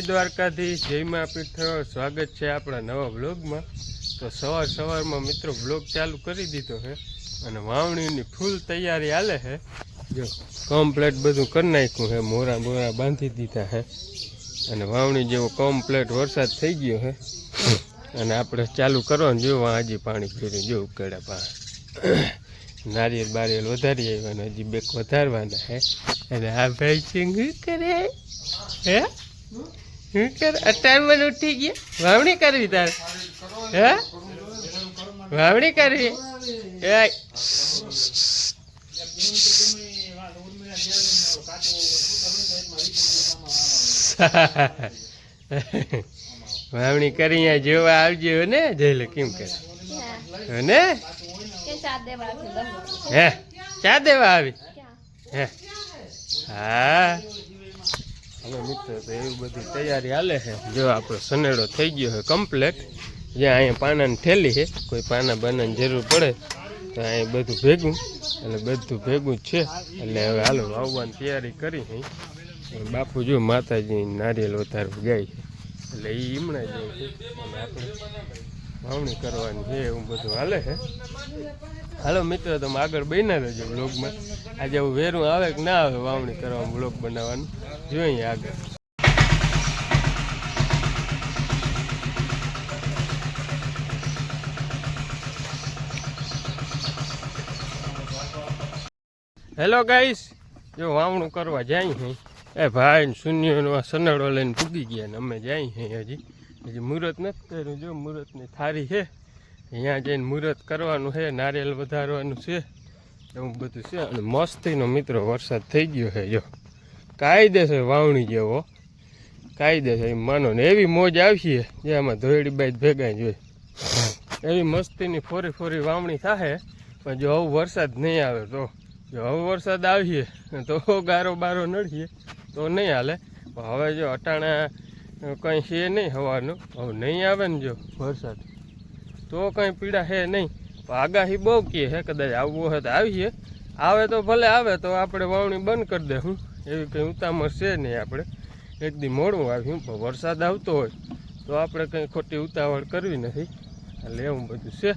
જય દ્વારકાથી જય મા સ્વાગત છે આપણા નવા બ્લોગમાં તો સવાર સવારમાં મિત્રો બ્લોગ ચાલુ કરી દીધો છે અને વાવણીની ફૂલ તૈયારી હાલે છે. જો કમ્પ્લેટ બધું કરી નાખ્યું છે, મોરા મોરા બાંધી દીધા છે. અને વાવણી જેવો કમ્પ્લેટ વરસાદ થઈ ગયો છે. અને આપણે ચાલુ કરવાનું જોયું હજી પાણી ફેર્યું જો ઉકેડા પા. નારિયેલ બારિયેલ વધારી આવ્યા હજી બેક વધારવાના છે. અને આ ભાઈ સિંગ કરે. હે? શું કરે અટાણમાં ઉઠી ગયા? વાવણી કરવી તારે? હે? વાવણી કરવી? વાવણી કરી જોવા આવજો ને? જઈ કેમ કરે? હે ને? હે? ચા દેવા આવી? હે? હા. હવે મિત્રો, તો એવી બધી તૈયારી હાલે છે. જો આપણો સનેડો થઈ ગયો છે કમ્પ્લેટ જ્યાં અહીંયા પાનાની થેલી છે, કોઈ પાના બાનાની જરૂર પડે, તો અહીંયા બધું ભેગું, એટલે બધું ભેગું જ છે. એટલે હવે હાલો વાવવાની તૈયારી કરી છે. બાપુ જો માતાજી નારિયેલ વધારવું ગાય છે. એટલે એ હમણાં જાય છે. અને આપણે વાવણી કરવાની છે એવું બધું હાલે છે. હાલો મિત્રો, તમે આગળ બન્યા રહેજો બ્લોગમાં આજે હું વેરું આવે કે ના આવે વાવણી કરવાનું બ્લોગ બનાવવાનું. જોઈએ આગળ. હેલો ગાઈસ જો વાવણું કરવા જાય છે એ ભાઈ શૂન્યનો સનડો લઈને પૂગી ગયા ને અમે જાય છે હજી. હજી મુહૂર્ત નથી કર્યું. જો મુહૂર્તની થારી છે, અહીંયા જઈને મુહૂર્ત કરવાનું છે, નારિયેલ વધારવાનું છે, એવું બધું છે. અને મસ્તીનો મિત્રો વરસાદ થઈ ગયો છે, જો. કાયદેસર વાવણી જેવો. કાયદેસર માનો. ને એવી મોજ આવશે જે આમાં ધોયડી બાઈ ભેગા જ હોય એવી મસ્તીની ફોરી ફોરી વાવણી થાય પણ જો આવું વરસાદ નહીં આવે તો. જો હવે વરસાદ આવીએ, તો ગારો બારો નડીએ તો નહીં હાલે. હવે જો અટાણા કંઈ છે નહીં હવાનું. હવે નહીં આવે ને જો. વરસાદ. તો કંઈ પીડા છે નહીં. આગાહી બહુ કહે છે કદાચ આવવું હોય તો આવીએ આવે તો ભલે આવે તો આપણે વાવણી બંધ કરી દઉં એવી કંઈ ઉતામળ છે નહીં આપણે. એક દી મોડું આવ્યું પણ વરસાદ આવતો હોય તો આપણે કંઈ ખોટી ઉતાવળ કરવી નથી. એટલે એવું બધું છે.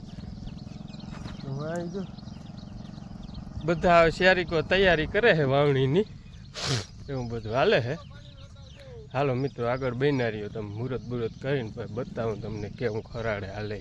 બધા હવે શિયારીકો તૈયારી કરે છે વાવણીની. એવું બધું હાલે છે. હાલો મિત્રો આગળ બનારીઓ તમે મુહૂર્ત બુરત કરીને બતાવું તમને કેવું ખરાડે હાલે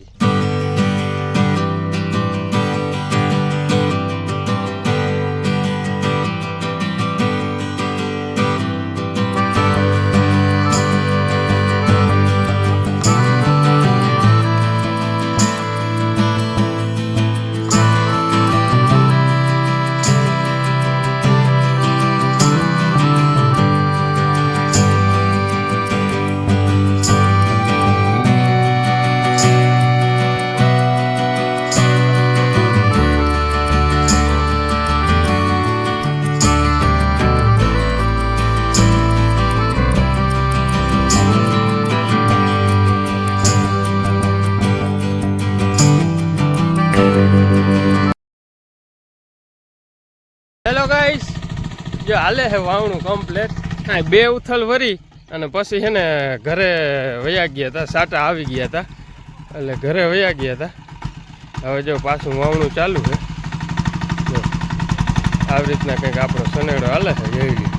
હેલો ગાઈસ જો હાલે છે વાવણું કમ્પ્લેટ કાંઈ બે ઉથલ વરી અને પછી છે ને ઘરે વયા ગયા હતા સાટા આવી ગયા હતા એટલે ઘરે વયા ગયા હતા હવે જો પાછું વાવણું ચાલુ છે. આવી રીતના કંઈક આપણો સનેડો હાલે છે એવી રીતે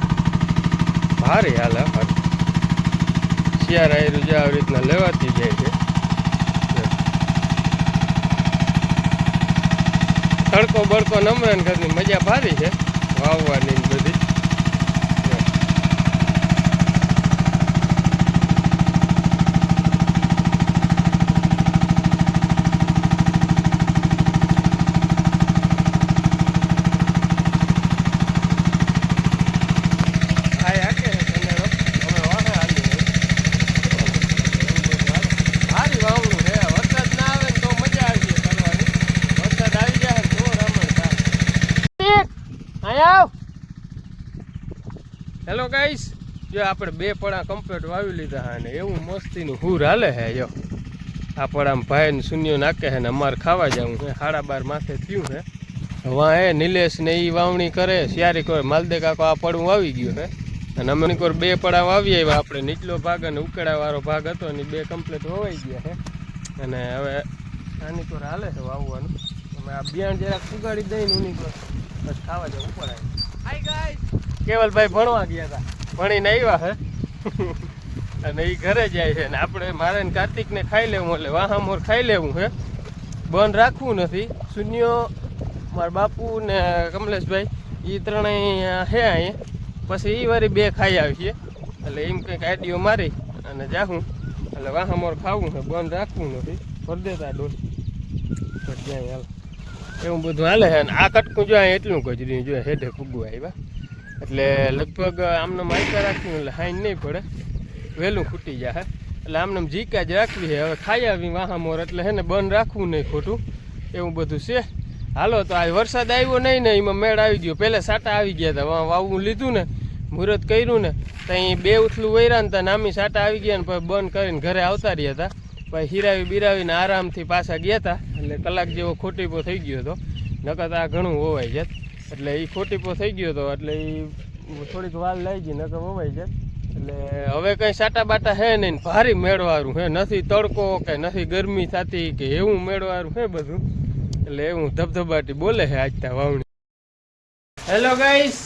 ભારે હાલે શિયાળા આયરું જે આવી રીતના લેવાતી જાય છે જો. તડકો બળકો નમરે ને ઘરની મજા ભારી છે. વાવવાની બધી જો. આ હાકે છે સનેડો. અમે વાહે હાલીએ છીએ. ભારી વાવણું છે વરસાદ ના આવે ને તો મજા આવી જાય કરવાની વરસાદ આવી જાય ને તો રમણ થાય આવ હેલો ગાઈસ જો આપણે બે પડા કમ્પ્લેટ વાવી લીધા ને એવું મસ્તીનું હુર હાલે હે જો. આ પડામાં ભાઈ ને શૂન્ય નાખે છે ને અમારે ખાવા જવું હે સાડા બાર માથે થયું હે. વાં એ નિલેશ ને એ વાવણી કરે સિયારી કોઈ માલદે કાકો આ પડું આવી ગયું હે. અને અમે એક બે પડા વાવી આવ્યા આપણે નીચલો ભાગ અને ઉકેડાવાળો ભાગ હતો અને બે કમ્પ્લેટ વવાઈ ગયા છે અને હવે આની કોર હાલે છે વાવવાનું. અમે આ બિયાણ જરાક ઉગાડી દઈને ઉની કોર બસ ખાવા જવું પડે હાય ગાઈસ કેવલભાઈ ભણવા ગયા હતા ભણીને આવ્યા હે. અને એ ઘરે જાય છે. ને આપણે મારે ને કાર્તિકને ખાઈ લેવું એટલે વાહામોર ખાઈ લેવું છે બંધ રાખવું નથી. શૂન્યો મારા બાપુ ને કમલેશભાઈ એ ત્રણેય હે અહીંયા. પછી એ વારી બે ખાઈ આવીએ એટલે એમ કંઈક આઈડિયો મારી અને જાહું. એટલે વાહામોર ખાવું છે બંધ રાખવું નથી. પરદેતા દેતા ડોલ જાય હાલ. એવું બધું હાલે છે અને આ કટકું જો એટલું ગજરી જો હેઠે ફૂગવા આવ્યા. એટલે લગભગ આમને માયકા રાખ્યું એટલે હાઈ નહીં પડે. વહેલું ખૂટી જાય એટલે આમને જીકા જ રાખવી છે હવે ખાઈ આવી વાહામોર, એટલે હે ને બંધ રાખવું નહીં ખોટું. એવું બધું છે. હાલો, તો આ વરસાદ આવ્યો નહીં ને, એમાં મેળ આવી ગયો. પહેલાં સાટા આવી ગયા હતા વાવું લીધું ને, મુહૂર્ત કર્યું ને ત્યાં બે ઉથલું વૈરાન હતા નામી સાટા આવી ગયા ને, પછી બંધ કરીને ઘરે આવતા રહ્યા હતા પછી હીરાવી બિરાવીને આરામથી પાછા ગયા હતા એટલે કલાક જેવો ખોટીપો થઈ ગયો હતો. નકર આ ઘણું હોવાય જાત. એટલે એ ખોટીપો થઈ ગયો હતો એટલે એ થોડીક વાર લઈ ગઈ નકર વવાઈ જાય. એટલે હવે કંઈ સાટા બાટા હે નહીં ભારી મેળવારું હે. નથી તડકો કે નથી ગરમી થતી કે એવું મેળવારું હે બધું. એટલે એવું ધબધબાટી બોલે છે આજ ત્યાં વાવણી. હેલો ગાઈસ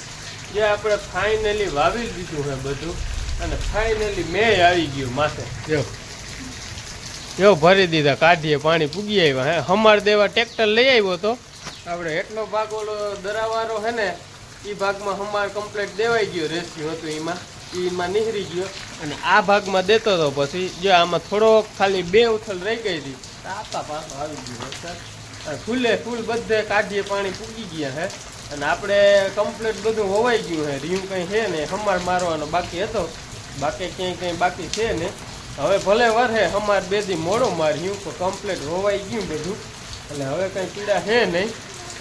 જે આપણે ફાઇનલી વાવી દીધું છે બધું અને ફાઇનલી મેં આવી ગયું માથે. જો. જો ભરી દીધા કાઢીએ પાણી પૂગી આવ્યા હે. હમાર દેવા ટ્રેક્ટર લઈ આવ્યો તો આપણે એટલો ભાગ ઓલો દરાવારો હે ને એ ભાગમાં હમાર કમ્પ્લેટ દેવાઈ ગયો રેસ્ક્યુ હતું એમાં એમાં નીહરી ગયો. અને આ ભાગમાં દેતો હતો પછી જો આમાં થોડો ખાલી બે ઉથલ રહી ગઈ હતી આપા પાછો આવી ગયો વરસાદ ફૂલે ફૂલ બધે કાઢીએ પાણી પૂગી ગયા હે. અને આપણે કમ્પ્લેટ બધું હોવાઈ ગયું હે રીયું કંઈ છે ને, હમાર મારવાનો બાકી હતો. બાકી ક્યાંય કંઈ બાકી છે ને. હવે ભલે વરહે બે દી મોડો માર્યું તો કમ્પ્લેટ હોવાઈ ગયું બધું. એટલે હવે કંઈ પીડા છે નહીં.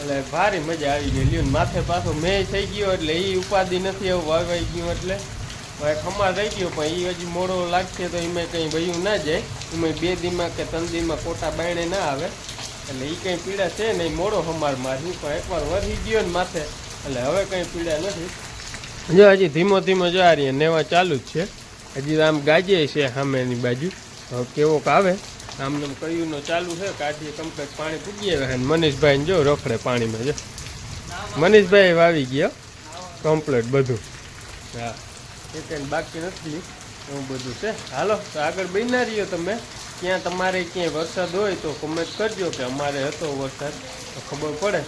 એટલે ભારી મજા આવી ગઈ. લ્યો માથે પાછો મેં થઈ ગયો એટલે એ ઉપાધિ નથી એવું વાવાઈ ગયું એટલે. ખમાર ખમા રહી ગયો, પણ એ હજી મોડો લાગશે તો એમાં કંઈ ભયું ના જાય. એમાં બે દીમાં કે ત્રણ દીમાં કોટા બાયણે ના આવે. એટલે એ કંઈ પીડા છે નહીં, મોડો હમાર મારી પણ એકવાર વધી ગયો ને માથે. એટલે હવે કંઈ પીડા નથી. જો હજી ધીમો ધીમો જવા રહીએ રહી નેવા ચાલુ જ છે. હજી આમ ગાજે છે સામેની બાજુ. હવે કેવોક આવે. આમને કયું ચાલુ છે, કાઢીએ કમ્પ્લેટ પાણી પૂગી આવે અને મનીષભાઈ જો રખડે પાણીમાં જો. મનીષભાઈ વાવી ગયો કમ્પ્લેટ બધું. હા, એ બાકી નથી, એવું બધું છે. હાલો, તો આગળ બનના રહ્યો તમે. ક્યાં તમારે ક્યાંય વરસાદ હોય તો કોમેન્ટ કરજો કે અમારે હતો વરસાદ, તો ખબર પડે.